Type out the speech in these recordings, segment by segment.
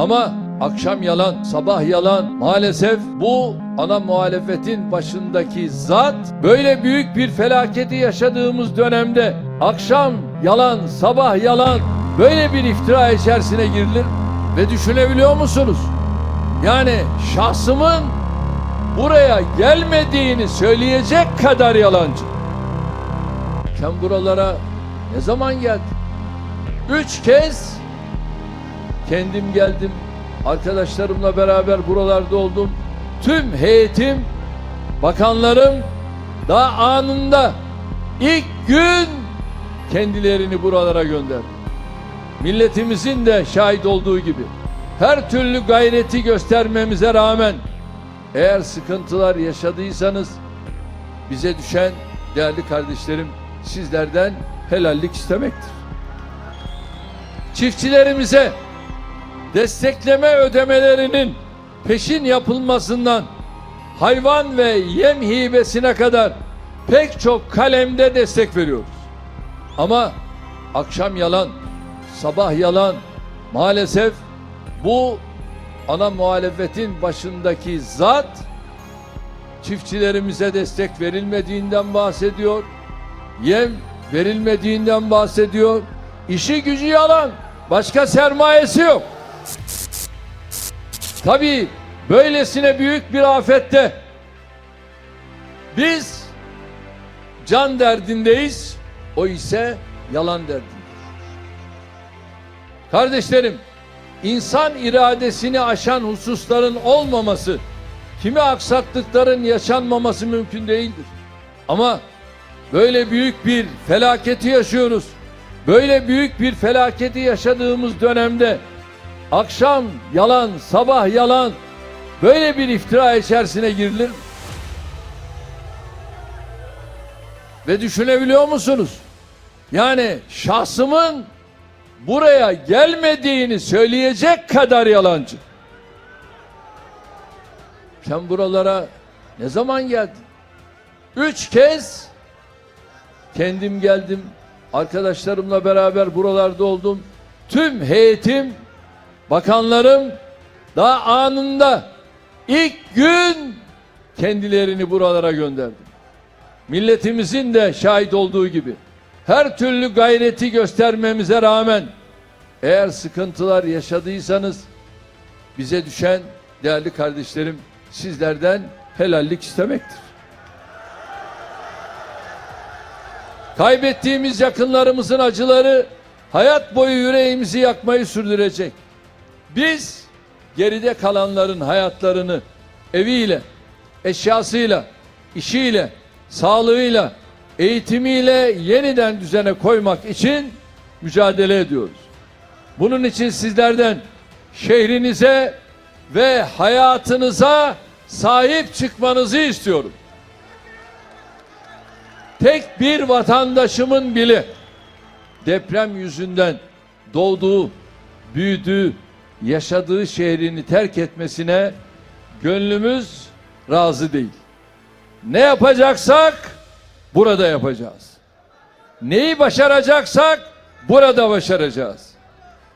Ama akşam yalan, sabah yalan. Maalesef bu ana muhalefetin başındaki zat böyle büyük bir felaketi yaşadığımız dönemde akşam yalan, sabah yalan böyle bir iftira içerisine girilir ve düşünebiliyor musunuz? Yani şahsımın buraya gelmediğini söyleyecek kadar yalancı. Sen buralara ne zaman geldin? Üç kez kendim geldim. Arkadaşlarımla beraber buralarda oldum. Tüm heyetim, bakanlarım daha anında ilk gün kendilerini buralara gönderdi. Milletimizin de şahit olduğu gibi her türlü gayreti göstermemize rağmen eğer sıkıntılar yaşadıysanız bize düşen değerli kardeşlerim sizlerden helallik istemektir. Çiftçilerimize destekleme ödemelerinin peşin yapılmasından hayvan ve yem hibesine kadar pek çok kalemde destek veriyoruz. Ama akşam yalan, sabah yalan. Maalesef bu ana muhalefetin başındaki zat çiftçilerimize destek verilmediğinden bahsediyor. Yem verilmediğinden bahsediyor. İşi gücü yalan. Başka sermayesi yok. Tabii böylesine büyük bir afette biz can derdindeyiz. O ise yalan derdinde. Kardeşlerim, insan iradesini aşan hususların olmaması, kimi aksaklıkların yaşanmaması mümkün değildir. Ama böyle büyük bir felaketi yaşıyoruz. Böyle büyük bir felaketi yaşadığımız dönemde akşam yalan, sabah yalan böyle bir iftira içerisine girilir. mi? Ve düşünebiliyor musunuz? Yani şahsımın buraya gelmediğini söyleyecek kadar yalancı. Sen buralara ne zaman geldin? Üç kez kendim geldim. Arkadaşlarımla beraber buralarda oldum. Tüm heyetim, bakanlarım daha anında ilk gün kendilerini buralara gönderdi. Milletimizin de şahit olduğu gibi her türlü gayreti göstermemize rağmen eğer sıkıntılar yaşadıysanız bize düşen değerli kardeşlerim sizlerden helallik istemektir. Kaybettiğimiz yakınlarımızın acıları hayat boyu yüreğimizi yakmayı sürdürecek. Biz geride kalanların hayatlarını eviyle, eşyasıyla, işiyle, sağlığıyla, eğitimiyle yeniden düzene koymak için mücadele ediyoruz. Bunun için sizlerden şehrinize ve hayatınıza sahip çıkmanızı istiyorum. Tek bir vatandaşımın bile deprem yüzünden doğduğu, büyüdüğü, yaşadığı şehrini terk etmesine gönlümüz razı değil. Ne yapacaksak burada yapacağız. Neyi başaracaksak burada başaracağız.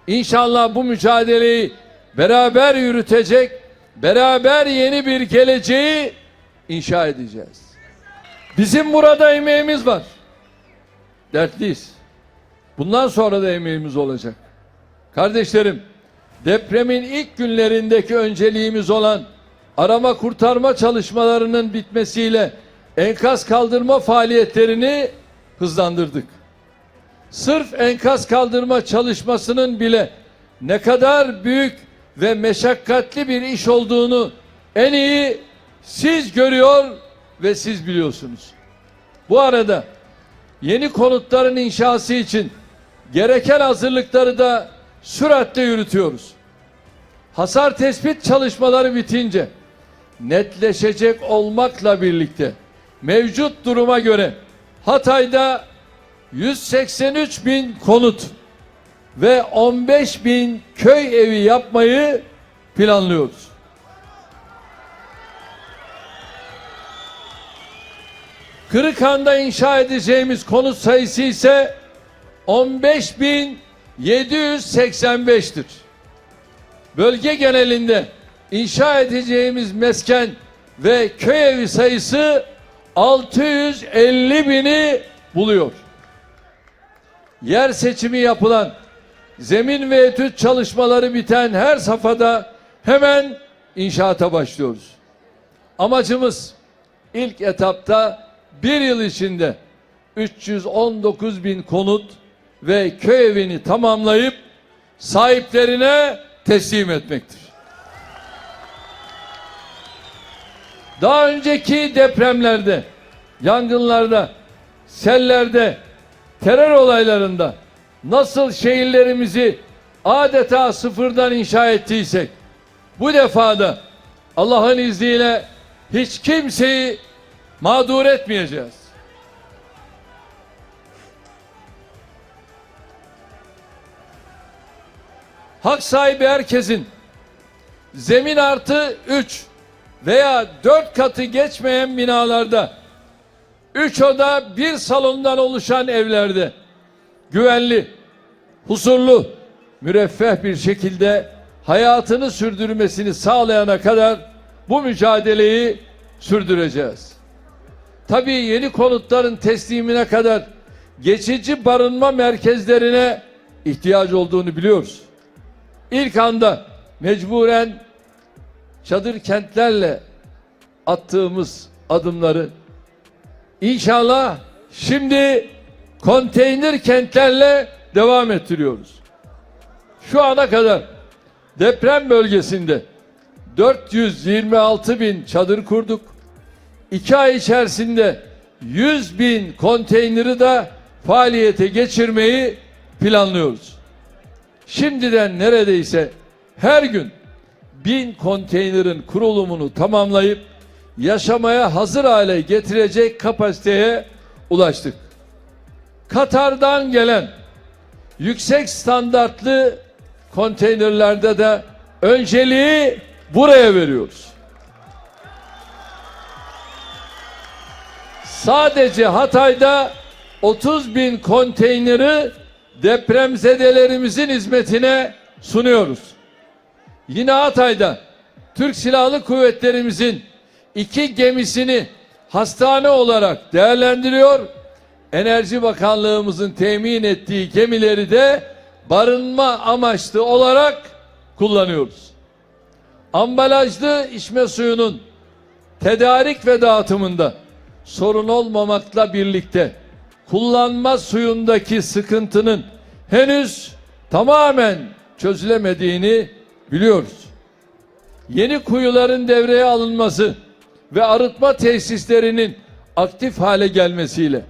İnşallah bu mücadeleyi beraber yürütecek, beraber yeni bir geleceği inşa edeceğiz. Bizim burada emeğimiz var. Dertliyiz. Bundan sonra da emeğimiz olacak. Kardeşlerim, depremin ilk günlerindeki önceliğimiz olan arama kurtarma çalışmalarının bitmesiyle enkaz kaldırma faaliyetlerini hızlandırdık. Sırf enkaz kaldırma çalışmasının bile ne kadar büyük ve meşakkatli bir iş olduğunu en iyi siz görüyor ve siz biliyorsunuz. Bu arada yeni konutların inşası için gereken hazırlıkları da süratle yürütüyoruz. Hasar tespit çalışmaları bitince netleşecek olmakla birlikte mevcut duruma göre Hatay'da 183 bin konut ve 15 bin köy evi yapmayı planlıyoruz. Kırıkhan'da inşa edeceğimiz konut sayısı ise 15.785'tir. bölge genelinde inşa edeceğimiz mesken ve köy evi sayısı 650 bini buluyor. Yer seçimi yapılan, zemin ve etüt çalışmaları biten her safhada hemen inşaata başlıyoruz. Amacımız ilk etapta bir yıl içinde 319 bin konut ve köy evini tamamlayıp sahiplerine teslim etmektir. Daha önceki depremlerde, yangınlarda, sellerde, terör olaylarında nasıl şehirlerimizi adeta sıfırdan inşa ettiysek bu defada Allah'ın izniyle hiç kimseyi mağdur etmeyeceğiz. Hak sahibi herkesin zemin artı 3 veya 4 katı geçmeyen binalarda 3 oda bir salondan oluşan evlerde güvenli, huzurlu, müreffeh bir şekilde hayatını sürdürmesini sağlayana kadar bu mücadeleyi sürdüreceğiz. Tabii yeni konutların teslimine kadar geçici barınma merkezlerine ihtiyaç olduğunu biliyoruz. İlk anda mecburen çadır kentlerle attığımız adımları inşallah şimdi konteyner kentlerle devam ettiriyoruz. Şu ana kadar deprem bölgesinde 426 bin çadır kurduk. İki ay içerisinde 100 bin konteyneri de faaliyete geçirmeyi planlıyoruz. Şimdiden neredeyse her gün bin konteynerin kurulumunu tamamlayıp yaşamaya hazır hale getirecek kapasiteye ulaştık. Katar'dan gelen yüksek standartlı konteynerlerde de önceliği buraya veriyoruz. Sadece Hatay'da 30 bin konteyneri depremzedelerimizin hizmetine sunuyoruz. Yine Hatay'da Türk Silahlı Kuvvetlerimizin iki gemisini hastane olarak değerlendiriyor. Enerji Bakanlığımızın temin ettiği gemileri de barınma amaçlı olarak kullanıyoruz. Ambalajlı içme suyunun tedarik ve dağıtımında sorun olmamakla birlikte kullanma suyundaki sıkıntının henüz tamamen çözülemediğini biliyoruz. Yeni kuyuların devreye alınması ve arıtma tesislerinin aktif hale gelmesiyle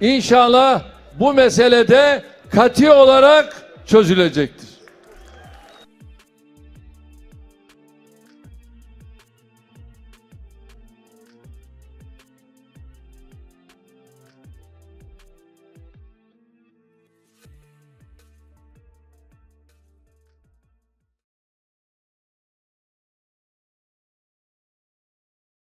inşallah bu meselede kati olarak çözülecektir.